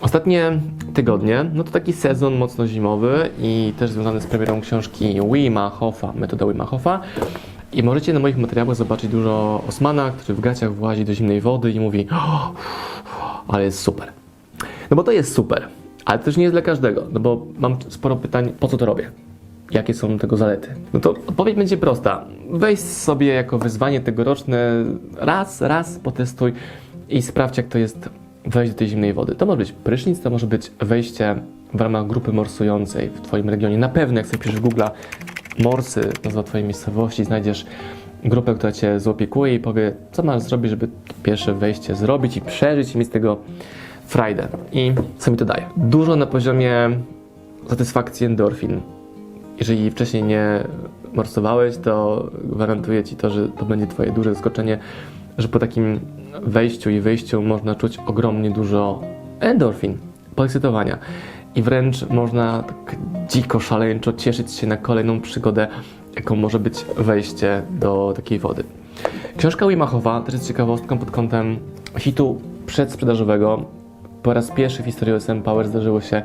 Ostatnie tygodnie, no to taki sezon mocno zimowy i też związany z premierą książki Wima Hofa, metoda Wima Hofa. I możecie na moich materiałach zobaczyć dużo Osmana, który w gaciach włazi do zimnej wody i mówi "O, ale jest super. No bo to jest super, ale też nie jest dla każdego, no bo mam sporo pytań, po co to robię? Jakie są tego zalety? No to odpowiedź będzie prosta. Weź sobie jako wyzwanie tegoroczne raz, raz potestuj i sprawdź, jak to jest wejść do tej zimnej wody. To może być prysznic, to może być wejście w ramach grupy morsującej w Twoim regionie. Na pewno, jak sobie piszesz Google morsy, nazwa Twojej miejscowości, znajdziesz grupę, która Cię zaopiekuje i powie, co masz zrobić, żeby pierwsze wejście zrobić i przeżyć i mieć z tego frajdę. I co mi to daje? Dużo na poziomie satysfakcji endorfin. Jeżeli wcześniej nie morsowałeś, to gwarantuję Ci to, że to będzie Twoje duże zaskoczenie, że po takim wejściu i wyjściu można czuć ogromnie dużo endorfin, podekscytowania. I wręcz można tak dziko, szaleńczo cieszyć się na kolejną przygodę, jaką może być wejście do takiej wody. Książka Wimachowa też jest ciekawostką pod kątem hitu przedsprzedażowego. Po raz pierwszy w historii OSM Power zdarzyło się,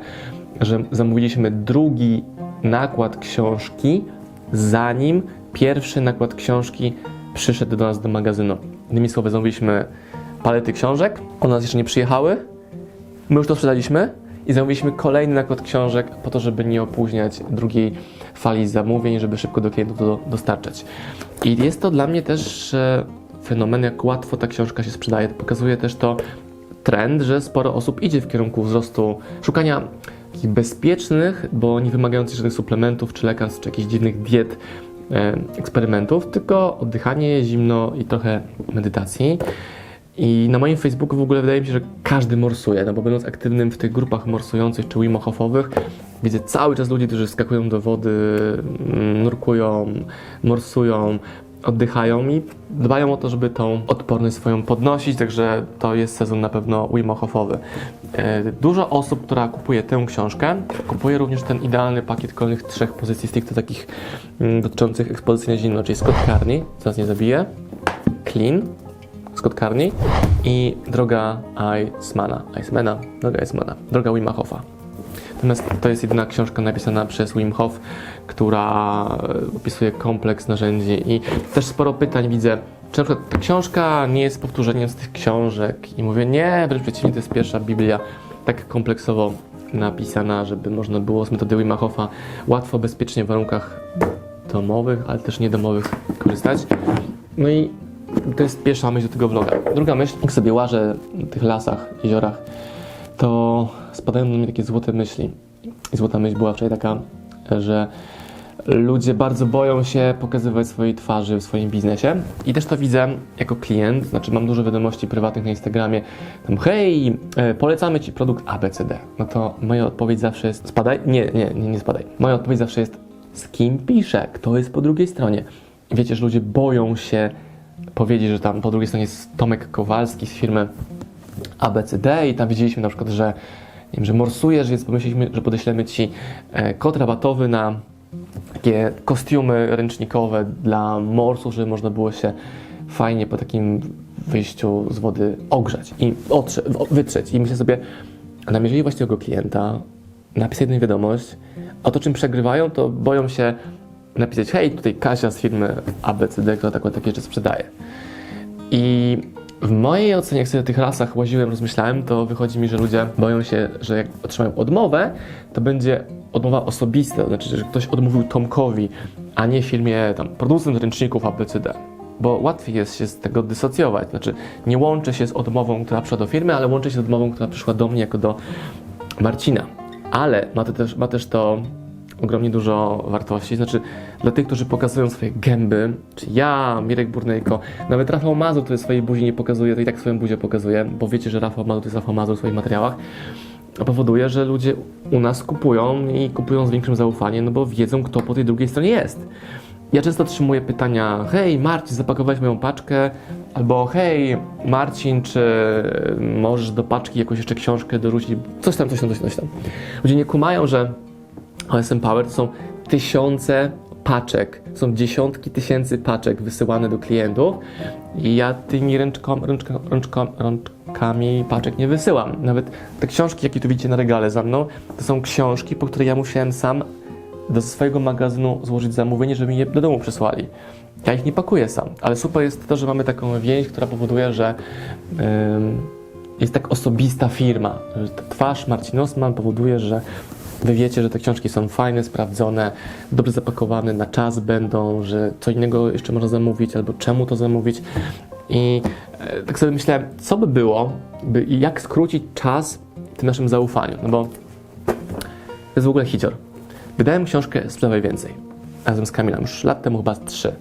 że zamówiliśmy drugi nakład książki, zanim pierwszy nakład książki przyszedł do nas do magazynu. Innymi słowy, zamówiliśmy palety książek, one nas jeszcze nie przyjechały, my już to sprzedaliśmy i zamówiliśmy kolejny nakład książek po to, żeby nie opóźniać drugiej fali zamówień, żeby szybko do klientów to dostarczać. I jest to dla mnie też e, fenomen, jak łatwo ta książka się sprzedaje. Pokazuje też to trend, że sporo osób idzie w kierunku wzrostu, szukania bezpiecznych, bo nie wymagających żadnych suplementów, czy lekarstw, czy jakichś dziwnych diet, eksperymentów, tylko oddychanie, zimno i trochę medytacji. I na moim Facebooku w ogóle wydaje mi się, że każdy morsuje, no bo będąc aktywnym w tych grupach morsujących czy Wim Hofowych, widzę cały czas ludzi, którzy skakują do wody, mm, nurkują, morsują, oddychają i dbają o to, żeby tą odporność swoją podnosić, także to jest sezon na pewno Wim Hofowy. E, Dużo osób, która kupuje tę książkę, kupuje również ten idealny pakiet kolejnych trzech pozycji stricte takich mm, dotyczących ekspozycji na zimno, czyli Scott Carney, co nas nie zabije, Clean, Scott Carney i droga Icemana, Icemana, droga Icemana, droga Wima Hofa. Natomiast to jest jedyna książka napisana przez Wim Hof, która e, opisuje kompleks narzędzi i też sporo pytań widzę, czy na przykład ta książka nie jest powtórzeniem z tych książek i mówię, nie, wręcz przeciwnie, to jest pierwsza Biblia tak kompleksowo napisana, żeby można było z metody Wima Hofa łatwo, bezpiecznie w warunkach domowych, ale też niedomowych korzystać. No i to jest pierwsza myśl do tego vloga. Druga myśl, jak sobie łażę w tych lasach, jeziorach, to spadają na mnie takie złote myśli. I złota myśl była wczoraj taka, że ludzie bardzo boją się pokazywać swojej twarzy w swoim biznesie. I też to widzę jako klient, znaczy mam dużo wiadomości prywatnych na Instagramie, tam hej, e, polecamy Ci produkt ABCD. No to moja odpowiedź zawsze jest spadaj? Nie, nie, nie, nie spadaj. Moja odpowiedź zawsze jest z kim piszę, kto jest po drugiej stronie. Wiecie, że ludzie boją się powiedzieć, że tam po drugiej stronie jest Tomek Kowalski z firmy ABCD i tam widzieliśmy na przykład, że nie wiem, że morsujesz, więc pomyśleliśmy, że podeślemy Ci e, kod rabatowy na takie kostiumy ręcznikowe dla morsów, żeby można było się fajnie po takim wyjściu z wody ogrzać i wytrzeć. I myślę sobie, a namierzyli właśnie tego klienta, napisać jedną wiadomość, a to czym przegrywają, to boją się napisać, hej, tutaj Kasia z firmy ABCD, która tak, takie rzeczy sprzedaje. I w mojej ocenie, jak sobie o tych rasach łaziłem, rozmyślałem, to wychodzi mi, że ludzie boją się, że jak otrzymają odmowę, to będzie odmowa osobista, to znaczy, że ktoś odmówił Tomkowi, a nie firmie tam producent ręczników ABCD. Bo łatwiej jest się z tego dysocjować. Znaczy, nie łączę się z odmową, która przyszła do firmy, ale łączę się z odmową, która przyszła do mnie jako do Marcina. Ale ma to też, ma też to ogromnie dużo wartości. Znaczy, dla tych, którzy pokazują swoje gęby, czy ja, Mirek Burnejko, nawet Rafał Mazur, który swojej buzi nie pokazuje, to i tak swoją buzię pokazuje, bo wiecie, że Rafał Mazur to jest Rafał Mazur w swoich materiałach, powoduje, że ludzie u nas kupują i kupują z większym zaufaniem, no bo wiedzą, kto po tej drugiej stronie jest. Ja często otrzymuję pytania, hej Marcin, zapakowałeś moją paczkę, albo hej Marcin, czy możesz do paczki jakąś jeszcze książkę dorzucić, coś tam, coś tam. Coś tam. Ludzie nie kumają, że OSM Power to są tysiące paczek, są dziesiątki tysięcy paczek wysyłane do klientów i ja tymi ręczkom, ręczkom, ręczkom, rączkami, paczek nie wysyłam. Nawet te książki, jakie tu widzicie na regale za mną, to są książki, po które ja musiałem sam do swojego magazynu złożyć zamówienie, żeby mi je do domu przysłali. Ja ich nie pakuję sam, ale super jest to, że mamy taką więź, która powoduje, że ym, jest tak osobista firma. Że twarz Marcin Osman powoduje, że wy wiecie, że te książki są fajne, sprawdzone, dobrze zapakowane, na czas będą, że co innego jeszcze można zamówić, albo czemu to zamówić. I e, tak sobie myślałem, co by było, by, jak skrócić czas w tym naszym zaufaniu. No bo to jest w ogóle hicior. Wydałem książkę Sprzedawaj Więcej razem z Kamilem, już lat temu chyba trzy.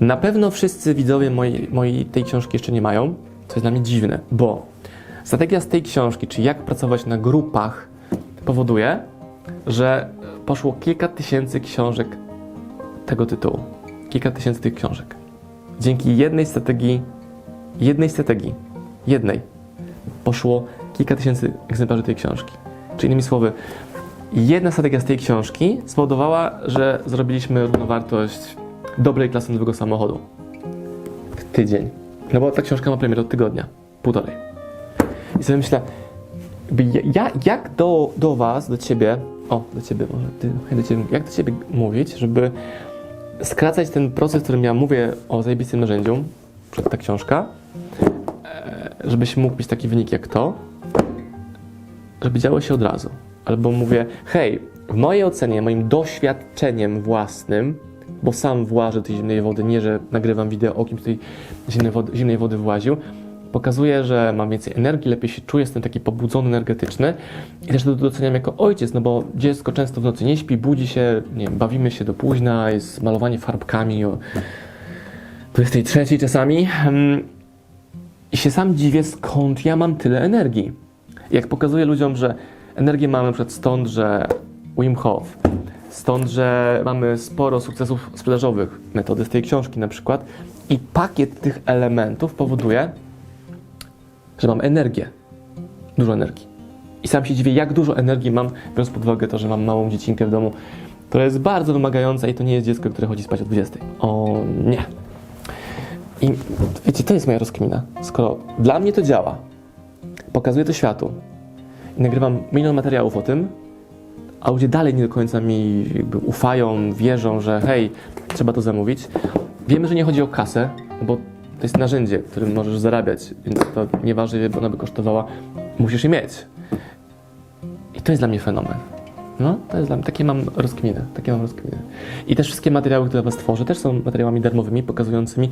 Na pewno wszyscy widzowie mojej, mojej tej książki jeszcze nie mają, co jest dla mnie dziwne, bo strategia z tej książki, czyli jak pracować na grupach, powoduje, że poszło kilka tysięcy książek tego tytułu. Kilka tysięcy tych książek. Dzięki jednej strategii, jednej strategii, jednej, poszło kilka tysięcy egzemplarzy tej książki. Czyli innymi słowy, jedna strategia z tej książki spowodowała, że zrobiliśmy równowartość dobrej klasy nowego samochodu. W tydzień. No bo ta książka ma premierę od tygodnia, półtorej. I sobie myślę, ja, jak do, do was, do ciebie, o, do ciebie może, ty, do ciebie, jak do ciebie mówić, żeby skracać ten proces, w którym ja mówię o zajebistym narzędziu, przed ta książka, e, żebyś mógł mieć taki wynik jak to, żeby działo się od razu. Albo mówię, hej, w mojej ocenie, moim doświadczeniem własnym, bo sam włażę tej zimnej wody, nie że nagrywam wideo o kimś tej zimnej wody, zimnej wody właził, pokazuje, że mam więcej energii, lepiej się czuję, jestem taki pobudzony, energetyczny. I też to doceniam jako ojciec, no bo dziecko często w nocy nie śpi, budzi się, nie wiem, bawimy się do późna, jest malowanie farbkami o 23 czasami. I się sam dziwię, skąd ja mam tyle energii. Jak pokazuję ludziom, że energię mamy przed stąd, że Wim Hof, stąd, że mamy sporo sukcesów sprzedażowych, metody z tej książki na przykład. I pakiet tych elementów powoduje, że mam energię. Dużo energii. I sam się dziwię, jak dużo energii mam, biorąc pod uwagę to, że mam małą dziecinkę w domu, która jest bardzo wymagająca i to nie jest dziecko, które chodzi spać o 20. O nie. I wiecie, to jest moja rozkmina. Skoro dla mnie to działa, pokazuję to światu i nagrywam milion materiałów o tym, a ludzie dalej nie do końca mi ufają, wierzą, że hej, trzeba to zamówić. Wiemy, że nie chodzi o kasę, bo to jest narzędzie, którym możesz zarabiać, więc to nieważne, ile ona by kosztowała, musisz je mieć. I to jest dla mnie fenomen. No, to jest dla mnie, takie mam rozkminy, takie mam rozkminy. I też wszystkie materiały, które Was tworzę, też są materiałami darmowymi, pokazującymi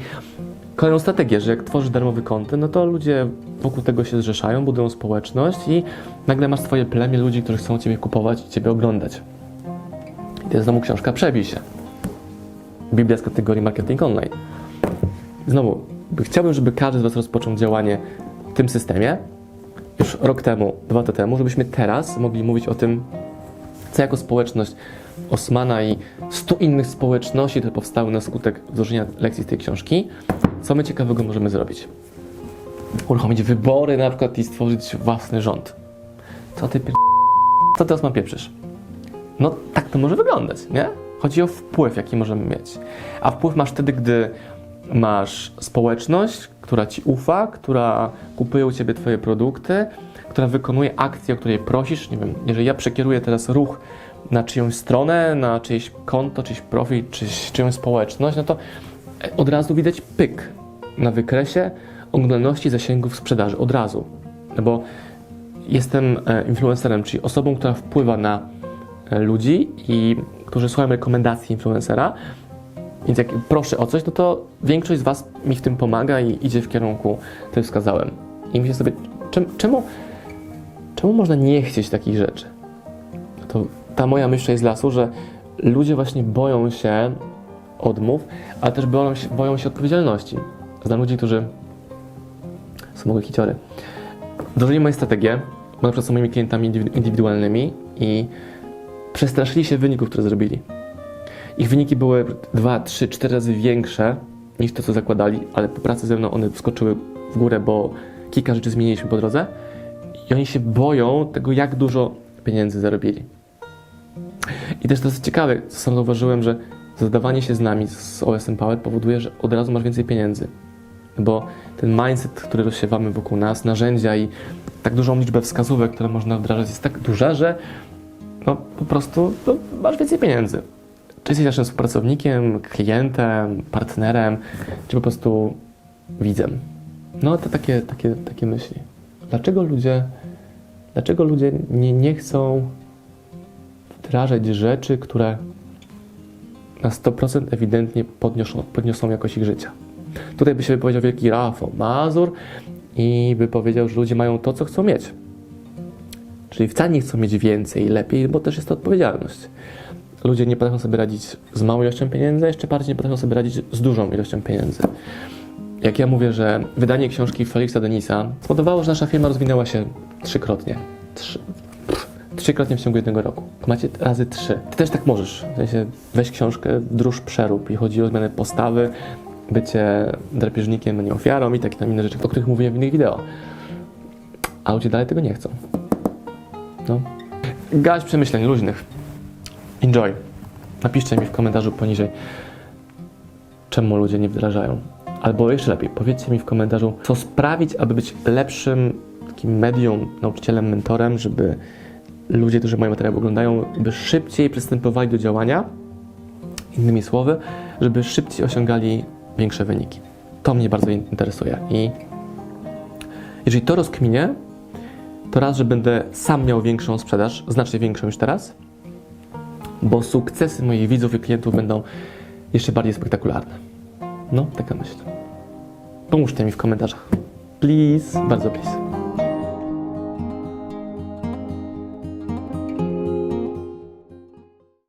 kolejną strategię, że jak tworzysz darmowy kontent, no to ludzie wokół tego się zrzeszają, budują społeczność i nagle masz swoje plemię ludzi, którzy chcą Ciebie kupować i Ciebie oglądać. I to jest znowu książka Przebij się. Biblia z kategorii marketing online. Znowu, chciałbym, żeby każdy z Was rozpoczął działanie w tym systemie już rok temu, dwa lata temu, żebyśmy teraz mogli mówić o tym, co jako społeczność Osmana i stu innych społeczności, które powstały na skutek wdrożenia lekcji z tej książki, co my ciekawego możemy zrobić. Uruchomić wybory na przykład i stworzyć własny rząd. Co ty pier... Co teraz mam pieprzysz? No tak to może wyglądać, nie? Chodzi o wpływ, jaki możemy mieć. A wpływ masz wtedy, gdy masz społeczność, która ci ufa, która kupuje u ciebie twoje produkty, która wykonuje akcję, o której prosisz. Nie wiem, jeżeli ja przekieruję teraz ruch na czyjąś stronę, na czyjeś konto, czyjś profil, czyjś, czyjąś społeczność, no to od razu widać pyk na wykresie oglądalności zasięgów sprzedaży. Od razu. No bo jestem e, influencerem, czyli osobą, która wpływa na e, ludzi i którzy słuchają rekomendacji influencera, więc jak proszę o coś, no to większość z Was mi w tym pomaga i idzie w kierunku, który wskazałem. I myślę sobie, czem, czemu, czemu można nie chcieć takich rzeczy? To ta moja myśl jest z lasu, że ludzie właśnie boją się odmów, ale też boją się, boją się odpowiedzialności. Znam ludzi, którzy są mogły hiciory. Wdrożyli moje strategie, bo na przykład są moimi klientami indywidu- indywidualnymi i przestraszyli się wyników, które zrobili. Ich wyniki były 2, 3, 4 razy większe niż to, co zakładali, ale po pracy ze mną one wskoczyły w górę, bo kilka rzeczy zmieniliśmy po drodze i oni się boją tego, jak dużo pieniędzy zarobili. I też to jest ciekawe, co sam zauważyłem, że zadawanie się z nami, z OSM Power powoduje, że od razu masz więcej pieniędzy. bo ten mindset, który rozsiewamy wokół nas, narzędzia i tak dużą liczbę wskazówek, które można wdrażać, jest tak duża, że no, po prostu no, masz więcej pieniędzy. Czy jesteś naszym współpracownikiem, klientem, partnerem, czy po prostu widzem. No to takie, takie, takie myśli. Dlaczego ludzie, dlaczego ludzie nie, nie chcą wdrażać rzeczy, które na 100% ewidentnie podniosą, podniosą jakość ich życia? Tutaj by się wypowiedział wielki Rafał Mazur i by powiedział, że ludzie mają to, co chcą mieć. Czyli wcale nie chcą mieć więcej i lepiej, bo też jest to odpowiedzialność. Ludzie nie potrafią sobie radzić z małą ilością pieniędzy, jeszcze bardziej nie potrafią sobie radzić z dużą ilością pieniędzy. Jak ja mówię, że wydanie książki Felixa Denisa spowodowało, że nasza firma rozwinęła się trzykrotnie. Trzy, trzykrotnie w ciągu jednego roku. Macie razy trzy. Ty też tak możesz. W sensie weź książkę, dróż przerób i chodzi o zmianę postawy, bycie drapieżnikiem, nie ofiarą i takie tam inne rzeczy, o których mówiłem w innych wideo. A ludzie dalej tego nie chcą. No. Gać przemyśleń luźnych. Enjoy. Napiszcie mi w komentarzu poniżej, czemu ludzie nie wdrażają. Albo jeszcze lepiej, powiedzcie mi w komentarzu, co sprawić, aby być lepszym takim medium, nauczycielem, mentorem, żeby ludzie, którzy moje materiały oglądają, by szybciej przystępowali do działania. Innymi słowy, żeby szybciej osiągali większe wyniki. To mnie bardzo interesuje. I jeżeli to rozkminię, to raz, że będę sam miał większą sprzedaż, znacznie większą niż teraz, bo sukcesy moich widzów i klientów będą jeszcze bardziej spektakularne. No, taka myśl. Pomóżcie mi w komentarzach. Please, bardzo please.